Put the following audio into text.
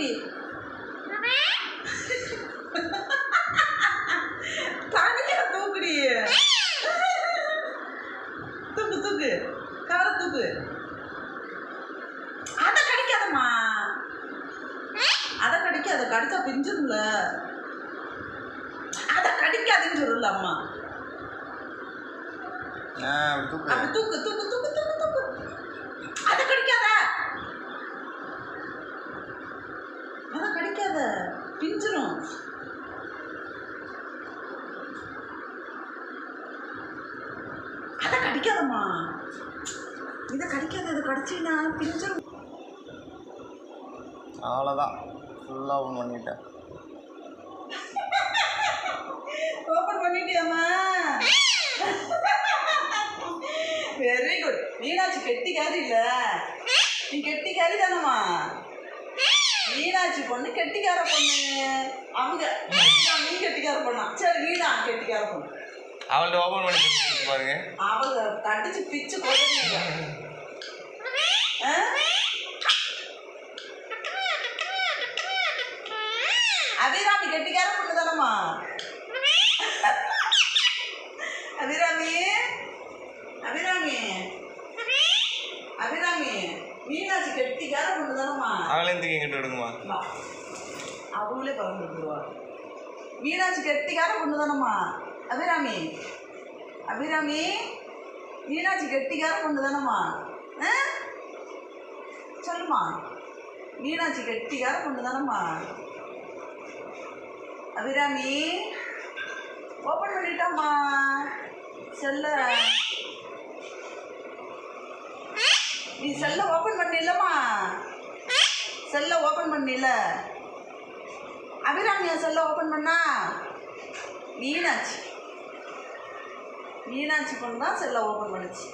இப்படி தனியா தூக்குடி. தூக்கு தூக்கு. கவர தூக்கு. அதை கடிக்காதம்மா. அத கடிக்காத கடிச்சா பிஞ்சிரும்ல. அத கடிக்காதுன்னு சொல்லல அம்மா. தூக்கு தூக்கு தூக்கு தூக்கு தூக்கு. அத கடிக்காத. கடிக்காதம்மா. இதை கடிக்காத இதை கடிச்சின்னா பிஞ்சிரும் அவ்வளோதான் ஃபுல்லாக ஓப்பன் பண்ணிட்டேன். ஓப்பன் பண்ணிட்டியாம்மா? வெரி குட் மீனாட்சி கெட்டிக்காரி இல்ல. நீ கெட்டிக்காரி தானம்மா? மீனாட்சி பொண்ணு கெட்டிக்கார பொண்ணு. அவங்க நீ கெட்டிக்கார பொண்ணா. சரி நீடா கெட்டிக்கார பொண்ணு. அவள்கிட்ட ஓப்பன் பண்ணி பாருங்க. அவங்க கடிச்சு பிச்சு கொண்டு அபிராமி கெட்டிக்கார பொண்ணு தானம்மா? அபிராமி அபிராமி அபிராமி மீனாட்சி கெட்டிக்கார பொண்ணு தானம்மா? அவளே எந்திரிக்க எங்கிட்ட விடுங்கம்மா. அவங்களே பறந்து விட்டுருவா மீனாட்சி கெட்டிக்கார பொண்ணு தானம்மா? அபிராமி. அபிராமி மீனாட்சி கெட்டிக்கார பொண்ணு தானம்மா? ஆ? சொல்லுமா மீனாட்சி கெட்டிக்கார பொண்ணு தானம்மா? அபிராமி ஓப்பன் பண்ணிட்டாம்மா. செல்ல. நீ செல்ல ஓப்பன் பண்ணிடலம்மா. செல்ல ஓப்பன் பண்ணில. அபிராமியா செல்ல ஓப்பன் பண்ணா? மீனாட்சி. மீனாட்சி பொண்ணு தான் செல்ல ஓப்பன் பண்ணுச்சு.